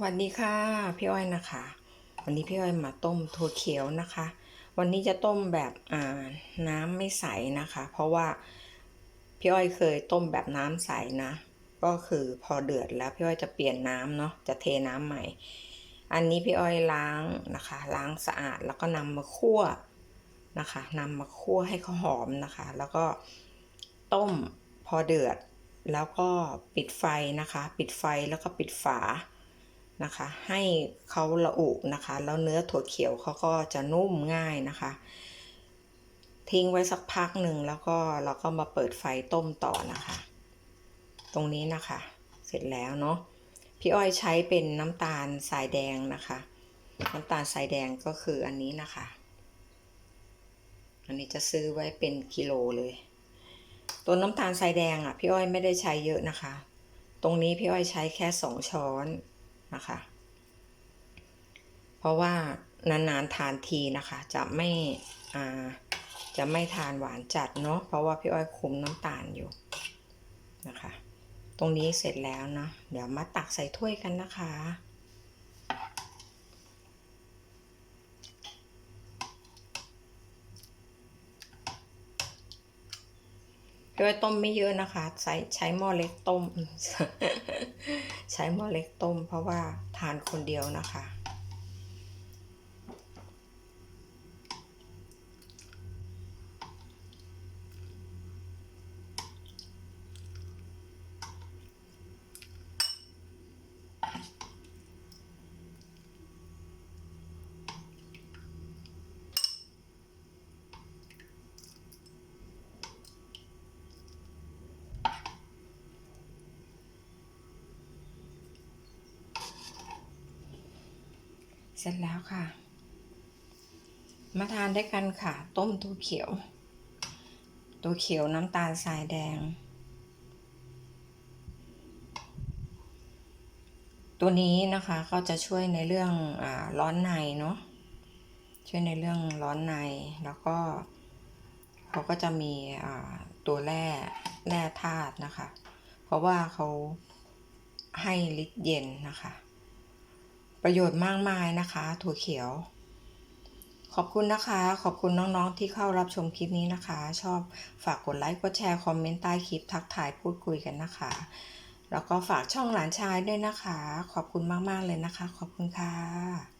วัสดีค่ะพี่อ้อยนะคะ วันนี้พี่อ้อยมาต้มถั่วเขียวนะคะ วันนี้จะต้มแบบอ่าน้ำไม่ใสนะคะ เพราะว่าพี่อ้อยเคยต้มแบบน้ำใสนะ ก็คือพอเดือดแล้วพี่อ้อยจะเปลี่ยนน้ำเนาะจะเทน้ำใหม่ อันนี้พี่อ้อยล้างนะคะ ล้างสะอาดแล้วก็นำมาคั่วนะคะนำมาคั่วให้เขาหอมนะคะ แล้วก็ต้มพอเดือดแล้วก็ปิดไฟนะคะ ปิดไฟแล้วก็ปิดฝา นะคะ ให้เขาละอุนะคะ แล้วเนื้อถั่วเขียวเขาก็จะนุ่มง่ายนะคะ ทิ้งไว้สักพักหนึ่งแล้วก็เราก็มาเปิดไฟต้มต่อนะคะ ตรงนี้นะคะ เสร็จแล้วเนาะพี่อ้อยใช้เป็นน้ำตาลสายแดงนะคะ น้ำตาลสายแดงก็คืออันนี้นะคะ อันนี้จะซื้อไว้เป็นกิโลเลยตัวน้ำตาลทรายแดงอะพี่อ้อยไม่ได้ใช้เยอะนะคะ ตรงนี้พี่อ้อยใช้แค่สองช้อน นะคะ เพราะว่านานๆทานทีนะคะ จะไม่าจะไม่ทานหวานจัดเนาะเพราะว่าพี่อ้อยคุมน้ำตาลอยู่นะคะ ตรงนี้เสร็จแล้วนะเดี๋ยวมาตักใส่ถ้วยกันนะคะ พี่อ้อยต้มไม่เยอะนะคะ ใช้ใช้หม้อเล็กต้ม ใช้หม้อเล็กต้ม เพราะว่าทานคนเดียวนะคะ เสร็จแล้วค่ะ มาทานด้วยกันค่ะ ต้มตัวเขียว ตัวเขียวน้ำตาลทรายแดง ตัวนี้นะคะก็จะช่วยในเรื่องอาร้อนในเนาะช่วยในเรื่องร้อนในแล้วก็เขาก็จะมีอ่าตัวแร่แร่ธาตุนะคะ เพราะว่าเขาให้ฤทธิ์เย็นนะคะ ประโยชน์มากมายนะคะ ถั่วเขียว ขอบคุณนะคะ ขอบคุณน้องๆที่เข้ารับชมคลิปนี้นะคะ ชอบฝากกดไลค์กดแชร์คอมเมนต์ใต้คลิปทักทายพูดคุยกันนะคะ แล้วก็ฝากช่องหลานชายด้วยนะคะ ขอบคุณมากๆเลยนะคะ ขอบคุณค่ะ